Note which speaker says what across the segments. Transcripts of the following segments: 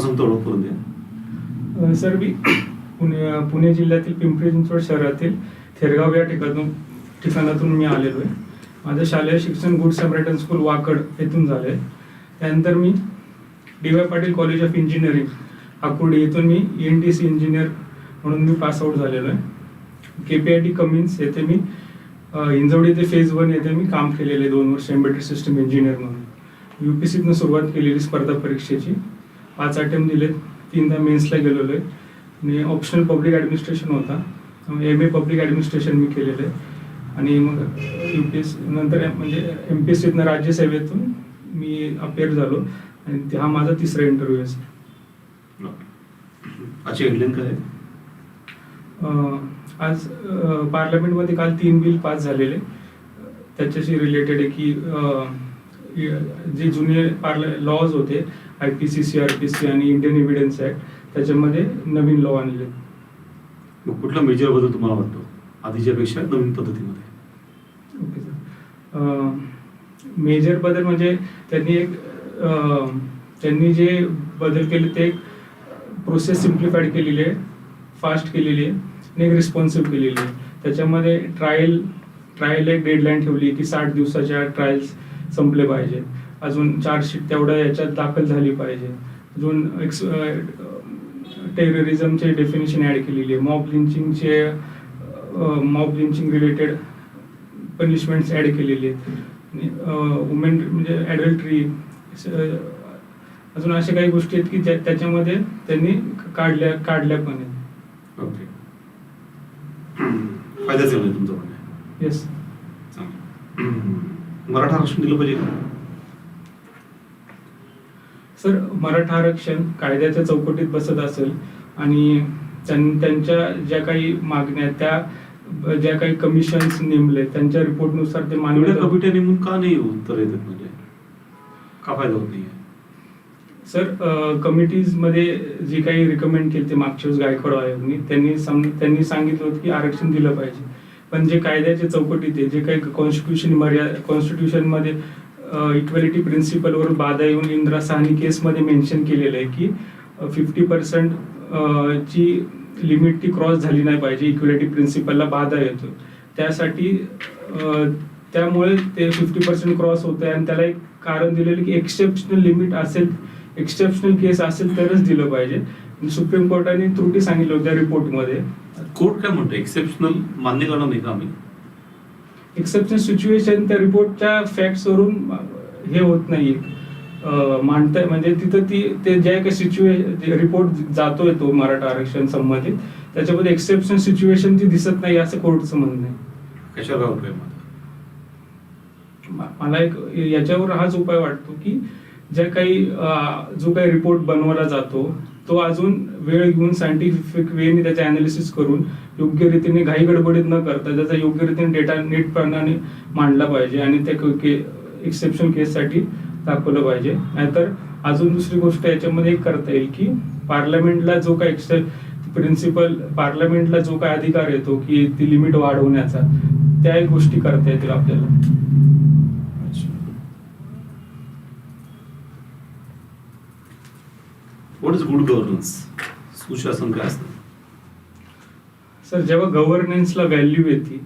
Speaker 1: सांगतो ओळख करून द्या
Speaker 2: सर मी पुणे पुणे जिल्ह्यातील पिंपरी चिंचवड शहरातील थेरगाव या ठिकाणून ठिकाणातून मी आलेलो आहे. माझं शालेय शिक्षण गुड सॅमरेटन स्कूल वाकड येथून झालं आहे त्यानंतर मी D Y Patil college of engineering Akurdi येथून मी एन टी सी इंजिनियर म्हणून मी पासआउट झालेलो आहे. K P I T Cummins येथे मी हिंजवडी ते फेज वन येथे मी काम केलेले दोन वर्ष एम्बेडेड सिस्टम इंजिनियर म्हणून. यू पी सीतनं सुरुवात केलेली स्पर्धा परीक्षेची. पाच अटेम्प्ट दिलेत. तीनदा मेन्सला गेलेलो आहे. आणि ऑप्शनल पब्लिक ॲडमिनिस्ट्रेशन होता. एम ए पब्लिक ॲडमिनिस्ट्रेशन मी केलेलं आहे. आणि मग यू पी एस नंतर म्हणजे एम पी एस सीतनं राज्यसेवेतून मी अपेअर झालो. आणि हा माझा तिसरा इंटरव्ह्यू आहे.
Speaker 1: हेडलाईन काय?
Speaker 2: आज पार्लमेंटमध्ये काल तीन बिल पास झालेले. त्याच्याशी रिलेटेड आहे की जे जुने पार्ल लॉज होते I P C C R P C आणि इंडियन एव्हिडन्स ॲक्ट त्याच्यामध्ये नवीन लॉ आणले
Speaker 1: मग कुठला मेजर बदल तुम्हाला वाटतो? आधीच्या पेक्षा नवीन पद्धतीमध्ये.
Speaker 2: ओके सर मेजर बदल म्हणजे त्यांनी एक त्यांनी जे बदल केले ते एक प्रोसेस सिम्प्लिफाईड केलेली आहे फास्ट केलेली आहे आणि एक रिस्पॉन्सिव्ह केलेली आहे. त्याच्यामध्ये ट्रायल ट्रायल एक डेडलाईन ठेवली की साठ दिवसाच्या ट्रायल्स संपले पाहिजेत. अजून चार्जशीट तेवढ्या याच्यात दाखल झाली पाहिजे. अजून एक्स टेररिझमचे डेफिनेशन ॲड केलेली आहे. Mob लिंचिंगचे mob lynching related punishments add केलेली आहेत. वुमेन म्हणजे ॲडल्ट्री अजून अशा काही गोष्टी आहेत की ज्या त्याच्यामध्ये त्यांनी काढल्या काढल्या पण आहेत.
Speaker 1: ओके. फायद्याचं.
Speaker 2: येस
Speaker 1: मराठा आरक्षण दिलं पाहिजे का?
Speaker 2: सर मराठा आरक्षण कायद्याच्या चौकटीत बसत असेल आणि त्यां- त्यांच्या ज्या काही मागण्या त्या ज्या काही कमिशन्स नेमले त्यांच्या रिपोर्टनुसार ते मान्य
Speaker 1: एवढ्या कमिट्या नेमून का नाही उत्तर येतात म्हणजे? का फायदा होत नाही
Speaker 2: सर कमिटीजमध्ये जे काही रिकमेंड केले ते मागच्या वेळेस गायकवाड आयोगनी त्यांनी सम त्यांनी सांगितलं होतं की आरक्षण दिलं पाहिजे. पण जे कायद्याच्या चौकटीत आहे जे काही कॉन्स्टिट्यूशन मर्यादा कॉन्स्टिट्यूशनमध्ये इक्वॅलिटी प्रिन्सिपलवरून बाधा येऊन इंदिरा साहनी केसमध्ये मेन्शन केलेलं आहे की फिफ्टी पर्सेंट ची लिमिट ती क्रॉस झाली नाही पाहिजे इक्वॅलिटी प्रिन्सिपलला बाधा येतो. त्यासाठी त्यामुळे ते फिफ्टी पर्सेंट क्रॉस होतं आहे आणि त्याला एक कारण दिलेलं की एक्सेप्शनल लिमिट असेल एक्सेप्शनल केस असेल तरच दिलं पाहिजे. सुप्रीम कोर्टाने त्रुटी सांगितलं होत्या रिपोर्टमध्ये
Speaker 1: कोर्ट काय म्हणतो एक्सेप्शनल मान्य करणार नाही का आम्ही?
Speaker 2: एक्सेप्शन सिच्युएशन त्या रिपोर्टच्या फॅक्ट्सवरून हे होत नाही. मांडता म्हणजे तिथं ती ते ज्या काही सिच्युए रिपोर्ट जातोय तो मराठा आरक्षण संबंधित त्याच्यामध्ये एक्सेप्शन सिच्युएशन ती दिसत नाही असं कोर्टचं म्हणणं आहे.
Speaker 1: मत
Speaker 2: म- मला एक याच्यावर हाच उपाय वाटतो की ज्या काही जो काही रिपोर्ट बनवला जातो तो अजून वेळ घेऊन सायंटिफिक वेने त्याचे अनालिसिस करून योग्य रीतीने घाई गडबडीत न करता त्याचा योग्य रीतीने डेटा नीटप्रमाणे मांडला पाहिजे आणि त्या एक्सेप्शन केससाठी दाखवलं पाहिजे. नाहीतर अजून दुसरी गोष्ट याच्यामध्ये एक करता येईल की पार्लमेंटला जो काय एक्सेप्ट प्रिन्सिपल पार्लमेंटला जो काय अधिकार येतो की ती लिमिट वाढवण्याचा त्या गोष्टी करता येतील आपल्याला.
Speaker 1: व्हॉट इज गुड गव्हर्नन्स सुशासन काय असतं?
Speaker 2: सर जेव्हा गव्हर्नन्सला व्हॅल्यू येते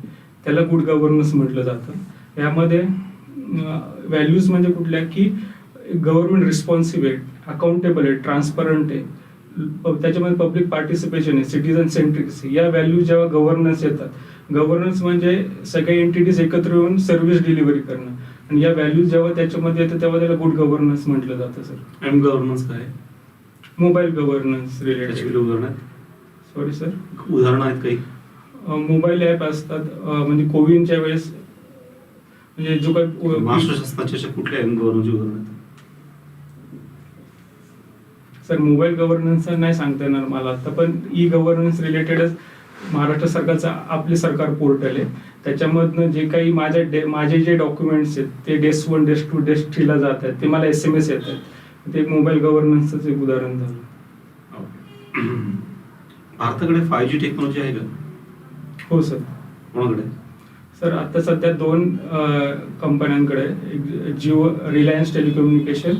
Speaker 2: त्याला गुड गव्हर्नन्स म्हटलं जातं. यामध्ये व्हॅल्यूज म्हणजे कुठल्या? की गव्हर्नमेंट रिस्पॉन्सिबल आहे अकाउंटेबल आहे. ट्रान्सपरंट आहे त्याच्यामध्ये पब्लिक पार्टिसिपेशन आहे सिटीजन सेंट्रिक्स या व्हॅल्यू जेव्हा गव्हर्नन्स येतात गव्हर्नन्स म्हणजे सगळ्या एंटिटीज एकत्र येऊन सर्व्हिस डिलिव्हरी करणं. आणि या व्हॅल्यूज जेव्हा त्याच्यामध्ये येतात तेव्हा त्याला गुड गव्हर्नन्स म्हटलं जातं सर.
Speaker 1: एम गव्हर्नन्स काय?
Speaker 2: मोबाईल गव्हर्नन्स रिलेटेड
Speaker 1: उदाहरणं आहेत?
Speaker 2: सॉरी सर
Speaker 1: उदाहरणं आहेत काही?
Speaker 2: मोबाईल ॲप असतात म्हणजे कोविनच्या वेळेस म्हणजे जो काही
Speaker 1: महाराष्ट्र शासनाच्या अशा कुठल्या एम गव्हर्नन्सची उदाहरणं आहेत?
Speaker 2: सर मोबाईल गव्हर्नन्स नाही सांगता येणार मला आता पण ई गव्हर्नन्स रिलेटेडच महाराष्ट्र सरकारचा आपले सरकार पोर्टल आहे. त्याच्यामधनं जे काही माझ्या डे माझे जे डॉक्युमेंट्स आहेत ते desk one desk two desk थ्रीला जात आहेत ते मला एस एम एस येत आहेत. ते मोबाईल गव्हर्नन्सचं एक उदाहरण झालं.
Speaker 1: भारताकडे फाय जी टेक्नॉलॉजी आहे का?
Speaker 2: हो सर.
Speaker 1: कोणाकडे?
Speaker 2: सर आता सध्या दोन कंपन्यांकडे एक जिओ रिलायन्स टेलिकम्युनिकेशन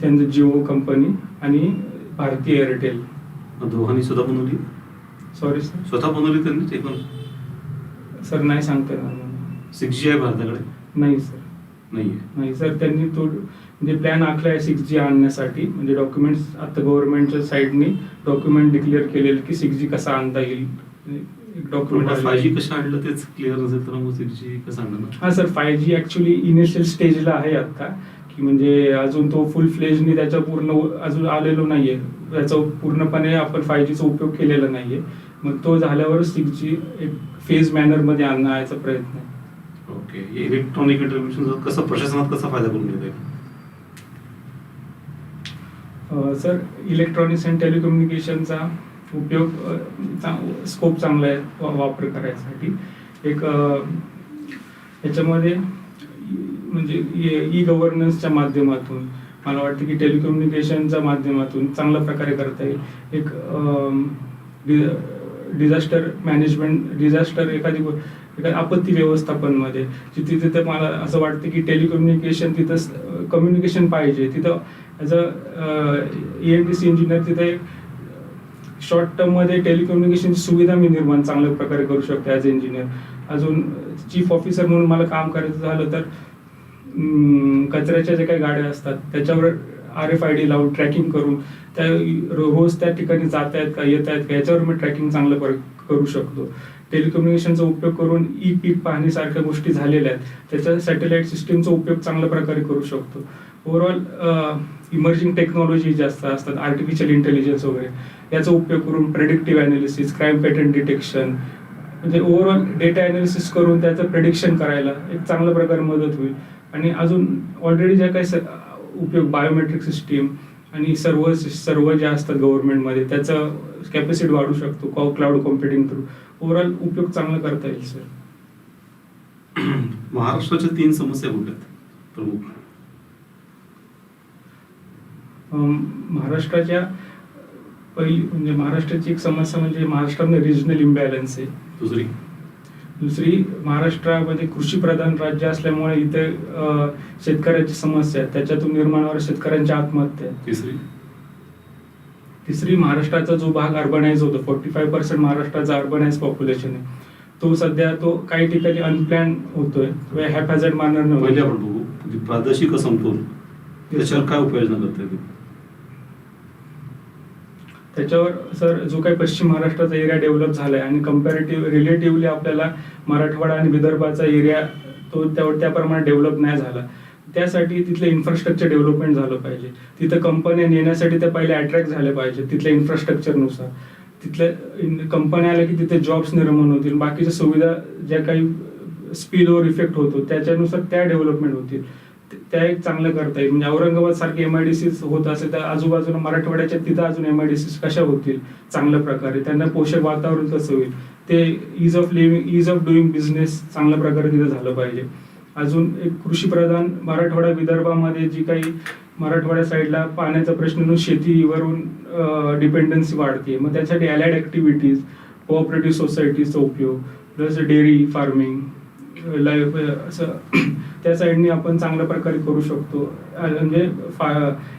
Speaker 2: त्यांचं जिओ कंपनी आणि भारती एअरटेल
Speaker 1: दोघांनी स्वतः बनवली?
Speaker 2: सॉरी सर
Speaker 1: स्वतः बनवली त्यांनी पण
Speaker 2: सर नाही सांगता येणार.
Speaker 1: सिक्स जी आहे भारताकडे?
Speaker 2: नाही सर.
Speaker 1: नाहीये.
Speaker 2: नाही सर त्यांनी तो म्हणजे प्लॅन आखला आहे सिक्स जी आणण्यासाठी. म्हणजे डॉक्युमेंट्स आता गव्हर्नमेंटच्या साईडनी डॉक्युमेंट डिक्लेअर केलेलं की सिक्स जी कसा आणता येईल. डॉक्युमेंट
Speaker 1: फाय जी कसं आणलं तेच क्लिअर नसेल तर मग सिक्स जी कसं आणलं
Speaker 2: हा sir five G actually initial स्टेजला आहे आता. की म्हणजे अजून तो फुल फ्लेजनी त्याचा पूर्ण अजून आलेलो नाहीये. त्याचा पूर्णपणे आपण फाय जीचा उपयोग केलेला नाहीये. मग तो झाल्यावर सिक्स जी एक फेज मॅनरमध्ये आणण्याचा प्रयत्न आहे.
Speaker 1: ओके इलेक्ट्रॉनिक इंटरव्ह्यूशन कसा प्रशासनात कसा फायदा करून घेत
Speaker 2: सर इलेक्ट्रॉनिक्स अँड टेलिकम्युनिकेशनचा उपयोग चांग- स्कोप चांगला आहे वा- वापर करायसाठी. एक याच्यामध्ये म्हणजे ई गव्हर्नन्सच्या माध्यमातून मला वाटतं की टेलिकम्युनिकेशनच्या माध्यमातून चांगल्या प्रकारे करता येईल. एक डिझास्टर मॅनेजमेंट डिझास्टर एखादी आपत्ती व्यवस्थापनमध्ये जिथे तिथे मला असं वाटतं की टेलिकम्युनिकेशन तिथं कम्युनिकेशन पाहिजे. तिथं as a T C engineer तिथे शॉर्ट टर्ममध्ये टेलिकम्युनिकेशनची सुविधा मी निर्माण चांगल्या प्रकारे करू शकतो ॲज इंजिनियर अजून चीफ ऑफिसर म्हणून मला काम करायचं झालं तर अं, कचऱ्याच्या ज्या काही गाड्या असतात त्याच्यावर आर एफ आय डी लावून ट्रॅकिंग करून त्या रोज त्या ठिकाणी जात आहेत का येत आहेत का याच्यावर मी ट्रॅकिंग चांगलं करू शकतो. टेलिकम्युनिकेशनचा उपयोग करून ई पीक पाहण्यासारख्या गोष्टी झालेल्या आहेत. त्याच्या सॅटेलाइट सिस्टीमचा उपयोग चांगल्या प्रकारे करू शकतो. ओव्हरऑल इमर्जिंग टेक्नॉलॉजी जास्त असतात आर्टिफिशियल इंटेलिजन्स वगैरे. याचा उपयोग करून predictive analysis crime pattern detection म्हणजे ओव्हरऑल डेटा अनालिसिस करून त्याचं प्रेडिक्शन करायला एक चांगल्या प्रकारे मदत होईल. आणि अजून ऑलरेडी ज्या काही उपयोग बायोमेट्रिक सिस्टीम आणि सर्व सर्व ज्या असतात गव्हर्नमेंटमध्ये त्याचं कॅपॅसिटी वाढू शकतो क्लाउड कॉम्प्युटिंग थ्रू ओव्हरऑल उपयोग चांगला करता येईल सर
Speaker 1: महाराष्ट्राच्या तीन समस्या प्रमुख.
Speaker 2: अम, महाराष्ट्राच्या पहिली म्हणजे महाराष्ट्राची एक समस्या म्हणजे महाराष्ट्रामध्ये रिजनल इम्बॅलन्स आहे.
Speaker 1: दुसरी?
Speaker 2: दुसरी महाराष्ट्रामध्ये कृषी प्रधान राज्य असल्यामुळे इथे शेतकऱ्याची समस्या त्याच्यातून निर्माण होणाऱ्या शेतकऱ्यांच्या आत्महत्या.
Speaker 1: तिसरी?
Speaker 2: तिसरी महाराष्ट्राचा जो भाग अर्बनाइज होतो फोर्टी फाय पर्सेंट महाराष्ट्राचा अर्बनाइज पॉप्युलेशन आहे. तो सध्या तो काही ठिकाणी अनप्लॅन होतोय. हॅपॅझर्ड
Speaker 1: पहिले
Speaker 2: मानर
Speaker 1: आपण बघू की प्रादेशिक असमतोल त्याच्यावर काय उपाययोजना करता येतील?
Speaker 2: त्याच्यावर सर जो काही पश्चिम महाराष्ट्राचा एरिया डेव्हलप झालाय आणि कम्पॅरेटिव्ह रिलेटिव्हली आपल्याला मराठवाडा आणि विदर्भाचा एरिया तो त्या त्याप्रमाणे डेव्हलप नाही झाला. त्यासाठी तिथलं इन्फ्रास्ट्रक्चर डेव्हलपमेंट झालं पाहिजे. तिथं कंपन्या नेण्यासाठी त्या पहिले अट्रॅक्ट झाल्या पाहिजे तिथल्या इन्फ्रास्ट्रक्चरनुसार तिथल्या कंपन्या आल्या की तिथे जॉब्स निर्माण होतील. बाकीच्या सुविधा ज्या काही स्पीड ओव्हर इफेक्ट होतो त्याच्यानुसार त्या डेव्हलपमेंट होतील. त्या एक चांगलं करता येईल. म्हणजे औरंगाबाद सारखे एम आय डी सीज होत असेल तर आजूबाजूला मराठवाड्याच्या तिथं अजून एम आय डी सीज कशा होतील? चांगल्या प्रकारे. त्यांना पोषक वातावरण कसं होईल? ते ease of living ease of doing business चांगल्या प्रकारे तिथं झालं पाहिजे. अजून एक कृषी प्रधान मराठवाडा विदर्भामध्ये जी काही मराठवाड्या साईडला पाण्याचा प्रश्न शेतीवरून डिपेंडन्सी वाढते मग त्यासाठी अलाइड ऍक्टिव्हिटीज कोऑपरेटिव्ह सोसायटीचा उपयोग प्लस डेअरी फार्मिंग लाईफ असं त्या साईडनी आपण चांगल्या प्रकारे करू शकतो. म्हणजे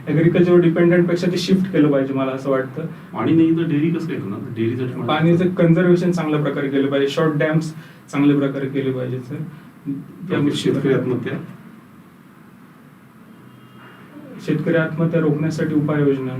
Speaker 2: ॲग्रिकल्चर डिपेंडंटपेक्षा ते शिफ्ट केलं पाहिजे मला असं वाटतं.
Speaker 1: पाणी नाही तर डेअरी कसं करणार? डेअरीसाठी
Speaker 2: पाण्याचं कन्झर्वेशन चांगल्या प्रकारे केलं पाहिजे. शॉर्ट डॅम्स चांगल्या प्रकारे केले पाहिजे सर त्या
Speaker 1: शेतकरी आत्महत्या?
Speaker 2: शेतकरी आत्महत्या रोखण्यासाठी उपाययोजना.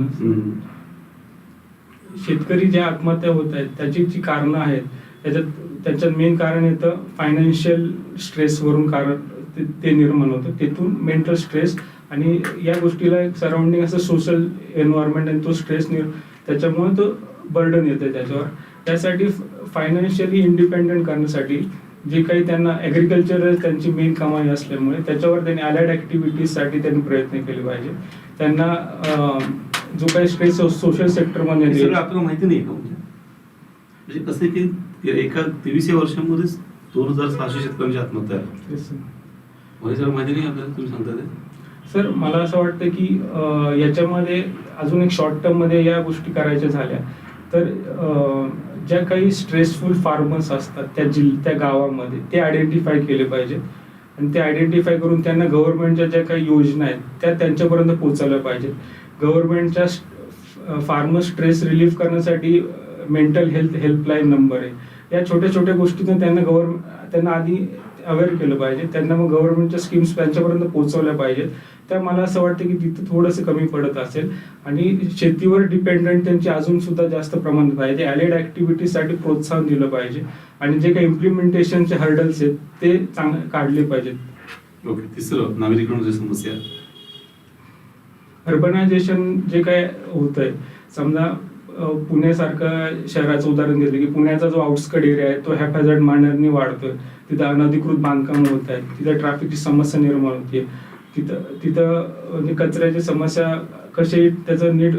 Speaker 2: शेतकरी ज्या आत्महत्या होत आहेत त्याची जी कारणं आहेत त्याच्यात त्याच्यात मेन कारण येतं फायनान्शियल स्ट्रेसवरून कारण ते- ते निर्माण होतं. तिथून मेंटल स्ट्रेस आणि या गोष्टीला एक सराउंडिंग असं सोशल एन्व्हायरमेंट आणि तो स्ट्रेस निर त्याच्यामुळे तो बर्डन येतं त्याच्यावर. त्यासाठी फायनान्शियली इंडिपेंडेंट करण्यासाठी जे काही त्यांना ॲग्रिकल्चर त्यांची मेन कमाई असल्यामुळे त्याच्यावर त्यांनी अलाइड ॲक्टिव्हिटीजसाठी त्यांनी प्रयत्न केले पाहिजे. त्यांना जो काही स्ट्रेस सोशल सेक्टरमध्ये
Speaker 1: आपल्याला माहिती नाही का? म्हणजे कसं आहे की एका तेवीसशे वर्षांमध्येच दोन हजार सहाशे शेतकऱ्यांची आत्महत्या माहिती नाही आपल्याला? तुम्ही सांगता ते?
Speaker 2: सर मला असं वाटतं की याच्यामध्ये अजून एक शॉर्ट टर्ममध्ये या गोष्टी करायच्या झाल्या. तर ज्या काही स्ट्रेसफुल फार्मर्स असतात त्या जिल त्या गावामध्ये ते आयडेंटिफाय केले पाहिजे. आणि ते आयडेंटिफाय करून त्यांना गव्हर्नमेंटच्या ज्या काही योजना आहेत त्या त्यांच्यापर्यंत पोहोचवल्या पाहिजेत गव्हर्नमेंटच्या फार्मर स्ट्रेस रिलीफ करण्यासाठी मेंटल हेल्थ हेल्पलाईन नंबर आहे. या छोट्या छोट्या गोष्टीतून त्यांना गव्हर्नमेंट त्यांना आधी अवेअर केलं पाहिजे. त्यांना मग गव्हर्नमेंटच्या स्कीम्स त्यांच्यापर्यंत पोहोचवल्या पाहिजेत. त्या मला असं वाटतं की तिथं थोडंसं कमी पडत असेल. आणि शेतीवर डिपेंडंट त्यांची अजून सुद्धा जास्त प्रमाणात पाहिजे ॲलिड ॲक्टिव्हिटीसाठी प्रोत्साहन दिलं पाहिजे. आणि जे काही इम्प्लिमेंटेशनचे हर्डल्स आहेत ते चांग काढले पाहिजेत.
Speaker 1: ओके तिसरं नागरिकांची समस्या.
Speaker 2: अर्बनायझेशन जे काय होत आहे समजा पुण्यासारखं शहराचं उदाहरण घेतलं की पुण्याचा जो आउटस्कट एरिया आहे तो हॅफॅझर्ड मॅनरनी वाढतोय. तिथं अनधिकृत बांधकाम होत आहेत तिथं ट्रॅफिकची समस्या निर्माण होते तिथं तिथं म्हणजे कचऱ्याची समस्या कशी त्याचं नीट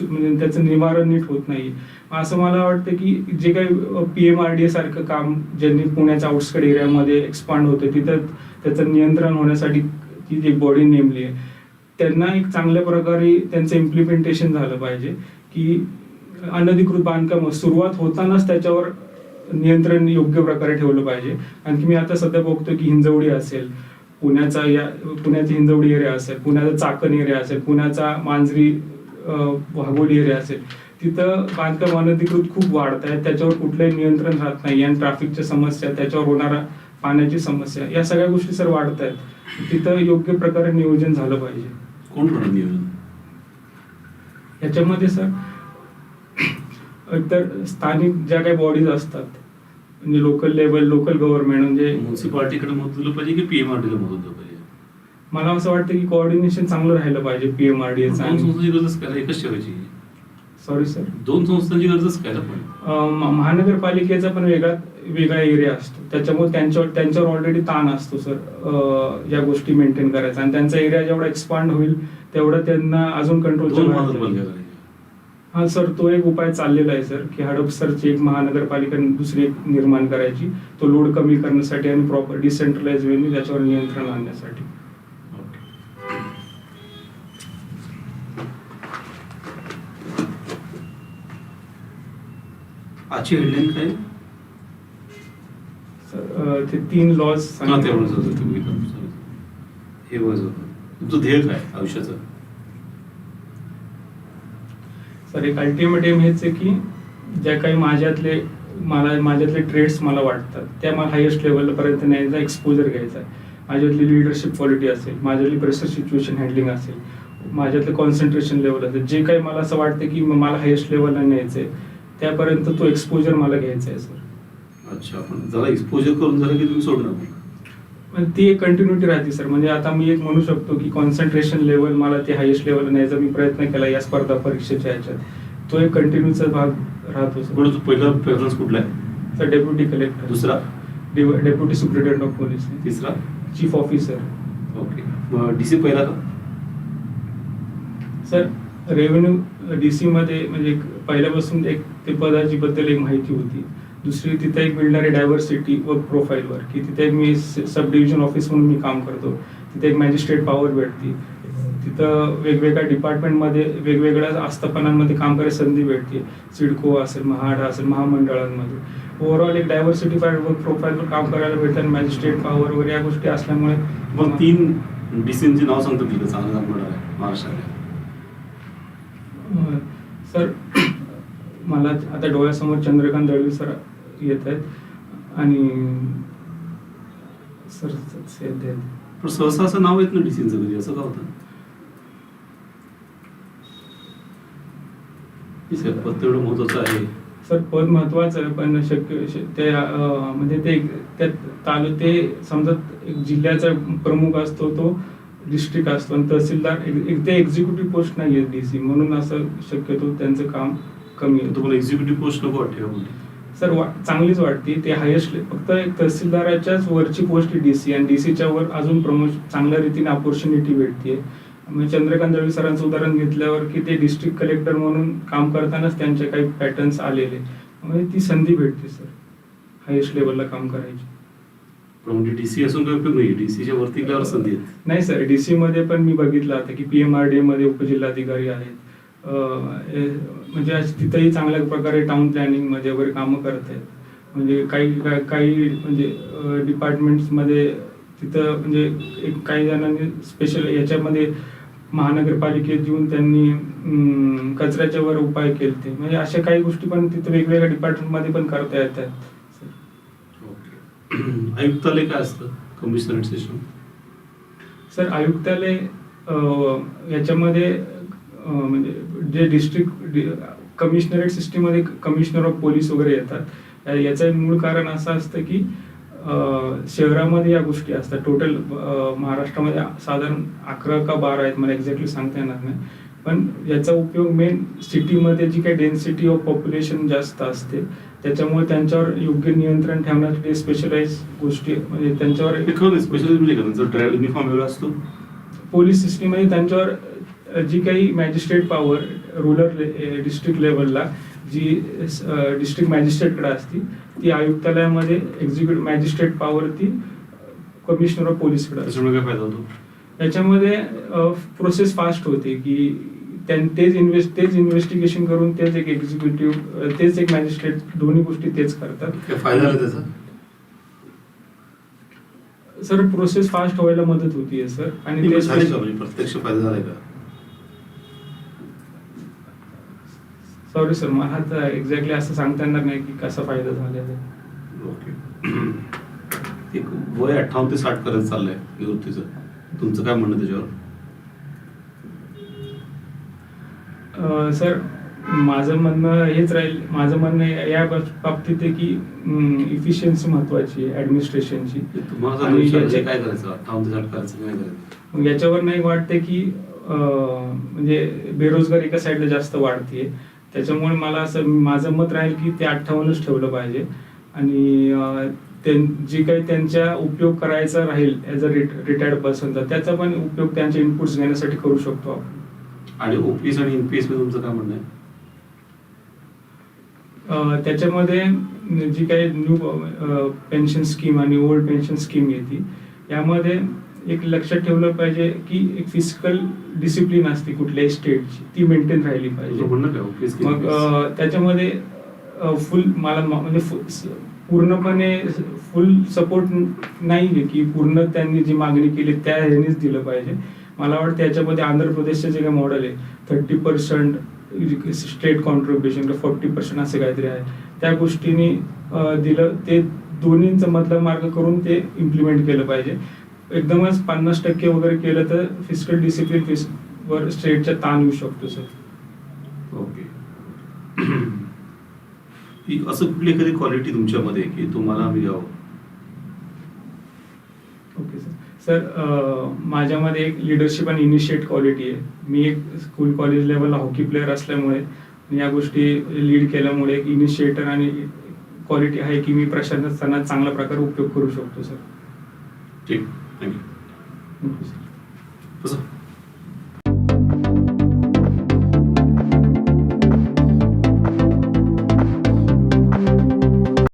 Speaker 2: म्हणजे त्याचं निवारण नीट होत नाही. असं मला वाटतं की जे काही पी एम आर डी सारखं काम ज्यांनी पुण्याच्या आउटस्कट एरियामध्ये एक्सपांड होतं तिथं त्याचं नियंत्रण होण्यासाठी ती एक बॉडी नेमली आहे त्यांना एक चांगल्या प्रकारे त्यांचं इम्प्लिमेंटेशन झालं पाहिजे की अनधिकृत बांधकाम सुरुवात होतानाच त्याच्यावर नियंत्रण योग्य प्रकारे ठेवलं पाहिजे. आणखी मी आता सध्या बघतो की हिंजवडी असेल पुण्याचा या पुण्याची हिंजवडी एरिया असेल पुण्याचा चाकण एरिया असेल पुण्याचा मांजरी वाघोली एरिया असेल तिथं बांधकाम अनधिकृत खूप वाढत आहे. त्याच्यावर कुठलंही नियंत्रण राहत नाही. आणि ट्रॅफिकच्या समस्या त्याच्यावर होणारा पाण्याची समस्या या सगळ्या गोष्टी सर वाढत आहेत. तिथं योग्य प्रकारे नियोजन झालं पाहिजे.
Speaker 1: कोण करणार नियोजन?
Speaker 2: याच्यामध्ये सर तर स्थानिक ज्या काही बॉडीज असतात म्हणजे लोकल लेवल लोकल गव्हर्नमेंट म्हणजे
Speaker 1: म्युन्सिपाल्टीकडे मत दिलं पाहिजे की पीएमआरडीला मत दिलं पाहिजे?
Speaker 2: मला असं वाटतं की कोऑर्डिनेशन चांगलं राहिलं पाहिजे पीएमआरडीएचं
Speaker 1: दोन
Speaker 2: आणि
Speaker 1: संस्थांची गरजच काय? एकच ठेवायची.
Speaker 2: सॉरी सर
Speaker 1: दोन संस्थांची गरजच काय पण?
Speaker 2: महानगरपालिकेचा पण वेगळा वेगळा एरिया असतो. त्याच्यामुळे त्यांच्यावर त्यांच्यावर ऑलरेडी ताण असतो सर या गोष्टी मेंटेन करायचा. आणि त्यांचा एरिया जेवढा एक्सपांड होईल तेवढं त्यांना अजून कंट्रोल. हा सर तो एक उपाय चाललेला आहे सर की हडपसरची एक महानगरपालिका दुसरी एक निर्माण करायची. तो लोड कमी करण्यासाठी आणि प्रॉपर डिसेंट्रलाइज वेनी त्याच्यावर नियंत्रण आणण्यासाठी.
Speaker 1: ओके. आजची हेडलाईन काय?
Speaker 2: सर ते तीन लॉज
Speaker 1: हा तेवढंच होतं. हे तुमचं ध्येय काय आयुष्याचं?
Speaker 2: तर एक अल्टिमेट एम हेच आहे की ज्या काही माझ्यातले मला माझ्यातले ट्रेड्स मला वाटतात त्या मला हायेस्ट लेवलपर्यंत न्यायचा एक्सपोजर घ्यायचा आहे. माझ्यातली लिडरशिप क्वालिटी असेल माझ्यातली प्रेशर सिच्युएशन हँडलिंग असेल माझ्यातलं कॉन्सन्ट्रेशन लेवल असेल जे काही मला असं वाटतं की मला हायेस्ट लेवलला न्यायचं आहे त्यापर्यंत तो एक्सपोजर मला घ्यायचा आहे सर
Speaker 1: अच्छा पण जरा एक्सपोजर करून झालं की तुम्ही सोडणार
Speaker 2: पण ती एक कंटिन्युटी राहते सर म्हणजे आता मी एक म्हणू शकतो की कॉन्सन्ट्रेशन लेवल मला ते हायेस्ट लेवल न्यायचा मी प्रयत्न केला या स्पर्धा परीक्षेच्या ह्याच्यात तो एक कंटिन्यूचा भाग राहतो सर
Speaker 1: बरं पहिला प्रेफरन्स कुठला आहे?
Speaker 2: सर डेप्युटी कलेक्टर
Speaker 1: दुसरा?
Speaker 2: डेप्युटी सुप्रिटेंडेंट ऑफ पोलीस
Speaker 1: तिसरा?
Speaker 2: Chief officer
Speaker 1: okay. D C पहिला का?
Speaker 2: सर रेव्हेन्यू डी मध्ये म्हणजे पहिल्यापासून एक ते पदाची बद्दल एक माहिती होती. दुसरी तिथे एक मिळणारी डायव्हर्सिटी वर्क प्रोफाईलवर की तिथे एक मी सब डिव्हिजन ऑफिस म्हणून मी काम करतो. तिथे एक मॅजिस्ट्रेट पॉवर भेटते. तिथं वेगवेगळ्या डिपार्टमेंटमध्ये वेगवेगळ्या आस्थापनांमध्ये काम करायची संधी भेटते. सिडको असेल महाड असेल महामंडळांमध्ये. ओव्हरऑल एक डायव्हर्सिटी वर्क प्रोफाईलवर काम करायला भेटतं आणि मॅजिस्ट्रेट पॉवर वगैरे या गोष्टी असल्यामुळे
Speaker 1: मग तीन डी सींची नाव सांगतो तिथं चांगलं आहे
Speaker 2: अं, सर मला आता डोळ्यासमोर चंद्रकांत दळवी सर येत आहेत. आणि सर
Speaker 1: पण सहसा असं नाव येत ना डी सींचं कधी असं का होतं? पद तेवढं महत्वाचं आहे.
Speaker 2: सर पद महत्वाचं आहे पण शक्य ते म्हणजे ते त्या तालु ते समजा एक जिल्ह्याचा प्रमुख असतो तो डिस्ट्रिक्ट असतो आणि तहसीलदार एक ते एक्झिक्युटिव्ह पोस्ट नाही आहे डी सी म्हणून असं शक्यतो त्यांचं काम कमी आहे.
Speaker 1: तुम्हाला एक्झिक्युटिव्ह पोस्ट नको वाटते?
Speaker 2: सर वा चांगलीच वाटते ते हायेस्ट फक्त एक तहसीलदाराच्याच वरची पोस्ट डी सी आणि डी सीच्या वर अजून प्रमोशन चांगल्या रीतीने ऑपॉर्च्युनिटी भेटते म्हणजे चंद्रकांत दळवी सरांचं उदाहरण घेतल्यावर की ते डिस्ट्रिक्ट कलेक्टर म्हणून काम करतानाच त्यांचे काही पॅटर्न्स आलेले. म्हणजे ती संधी भेटते सर. हायेस्ट लेवलला काम करायची.
Speaker 1: म्हणजे डीसी असून काही उपयोग नाही डीसीच्या वरती संधी
Speaker 2: नाही सर. डी सी मध्ये पण मी बघितलं आता की पी एम आर डी मध्ये उपजिल्हाधिकारी आहेत. म्हणजे तिथंही चांगल्या प्रकारे टाउन प्लॅनिंगमध्ये वगैरे कामं करत आहेत. म्हणजे काही काही- म्हणजे डिपार्टमेंट्समध्ये तिथं म्हणजे एक काही जणांनी स्पेशल याच्यामध्ये महानगरपालिकेत येऊन त्यांनी कचऱ्याच्या वर उपाय केले म्हणजे अशा काही गोष्टी पण तिथे वेगवेगळ्या डिपार्टमेंटमध्ये पण करता येतात.
Speaker 1: आयुक्तालय काय असतं? कमिशनरेट सिस्टम
Speaker 2: सर आयुक्तालय याच्यामध्ये म्हणजे जे डिस्ट्रिक्ट कमिशनरेट सिस्टीममध्ये कमिशनर ऑफ पोलीस वगैरे येतात याचं मूळ कारण असं असतं की शहरामध्ये या गोष्टी असतात. टोटल महाराष्ट्रामध्ये साधारण अकरा का बारा आहेत मला एक्झॅक्टली सांगता येणार नाही. पण याचा उपयोग मेन सिटीमध्ये जी काही डेन्सिटी ऑफ पॉप्युलेशन जास्त असते त्याच्यामुळे त्यांच्यावर योग्य नियंत्रण ठेवण्यासाठी स्पेशलाइज गोष्टी म्हणजे त्यांच्यावर
Speaker 1: हे खरं स्पेशली म्हणजे युनिफॉर्म वेगळा असतो?
Speaker 2: पोलीस सिस्टीममध्ये त्यांच्यावर जी काही मॅजिस्ट्रेट पॉवर रुरल डिस्ट्रिक्ट लेवलला जी डिस्ट्रिक्ट मॅजिस्ट्रेटकडे असती ती आयुक्तालयामध्ये एक्झिक्युटिव्ह मॅजिस्ट्रेट पॉवर ती कमिशनर ऑफ पोलीसकडे असते.
Speaker 1: त्याच्यामुळे काय फायदा होतो?
Speaker 2: याच्यामध्ये प्रोसेस फास्ट होते की त्यां तेच इन्व्हेस्ट तेच इन्व्हेस्टिगेशन करून तेच एक एक्झिक्युटिव्ह तेच एक मॅजिस्ट्रेट दोन्ही गोष्टी तेच करतात.
Speaker 1: फायदा झाला त्याचा?
Speaker 2: सर प्रोसेस फास्ट व्हायला मदत होतीये सर. आणि
Speaker 1: झाली प्रत्यक्ष फायदा झालाय का?
Speaker 2: सॉरी सर मला आता एक्झॅक्टली असं सांगता येणार नाही की कसा फायदा आहे
Speaker 1: ओके एक वय अठ्ठावन्न ते साठ पर्यंत चाललंय निवृत्तीचं तुमचं काय म्हणणं त्याच्यावर?
Speaker 2: सर माझं म्हणणं हेच राहील. माझं म्हणणं या- या बाब- बाबतीत आहे की इफिशियन्सी महत्वाची आहे ऍडमिनिस्ट्रेशनची
Speaker 1: काय करायचं?
Speaker 2: याच्यावर नाही वाटते की म्हणजे बेरोजगारी एका साईडला जास्त वाढतीये. त्याच्यामुळे मला असं माझं मत राहील की ते अठ्ठावन्नच ठेवलं पाहिजे. आणि त्यां- जे काही त्यांच्या उपयोग करायचा राहील ॲज अ रिटायर्ड पर्सनचा त्याचा पण उपयोग त्यांचे इनपुट्स घेण्यासाठी करू शकतो आपण.
Speaker 1: आणि ओपीएस आणि एनपीएसमध्ये तुमचं काय म्हणणं आहे?
Speaker 2: त्याच्यामध्ये जी काही न्यू पेन्शन स्कीम आणि ओल्ड पेन्शन स्कीम येते यामध्ये एक लक्षात ठेवलं पाहिजे की एक फिजिकल डिसिप्लिन असते कुठल्याही स्टेटची ती मेंटेन राहिली पाहिजे.
Speaker 1: ओपीएस
Speaker 2: मग त्याच्यामध्ये फुल मला म्हणजे पूर्णपणे फुल सपोर्ट नाही आहे की पूर्ण त्यांनी जी मागणी केली त्या ह्यानेच दिलं पाहिजे. मला वाटतं याच्यामध्ये आंध्र प्रदेशचे जे काही मॉडेल आहे थर्टी पर्सेंट स्टेट कॉन्ट्रीब्युशन किंवा फोर्टी पर्सेंट असं काहीतरी आहे. त्या गोष्टींनी दिलं. ते दोन्हींचा मधला मार्ग करून ते इम्प्लिमेंट केलं पाहिजे. एकदमच पन्नास टक्के वगैरे केलं तर फिजिकल डिसिप्लिन फिस वर स्टेटचा ताण येऊ शकतो सर
Speaker 1: ओके. असं कुठली एखादी क्वालिटी तुमच्यामध्ये की तुम्हाला आम्ही घ्यावं
Speaker 2: ओके सर सर माझ्यामध्ये एक लिडरशिप आणि इनिशिएट क्वालिटी आहे. मी एक स्कूल कॉलेज लेवलला हॉकी प्लेअर असल्यामुळे या गोष्टी लीड केल्यामुळे एक इनिशिएटर आणि क्वालिटी आहे की मी प्रशासनाचा चांगल्या प्रकारे उपयोग करू शकतो सर
Speaker 1: ठीक. थँक्यू
Speaker 2: थँक्यू सर
Speaker 1: कसं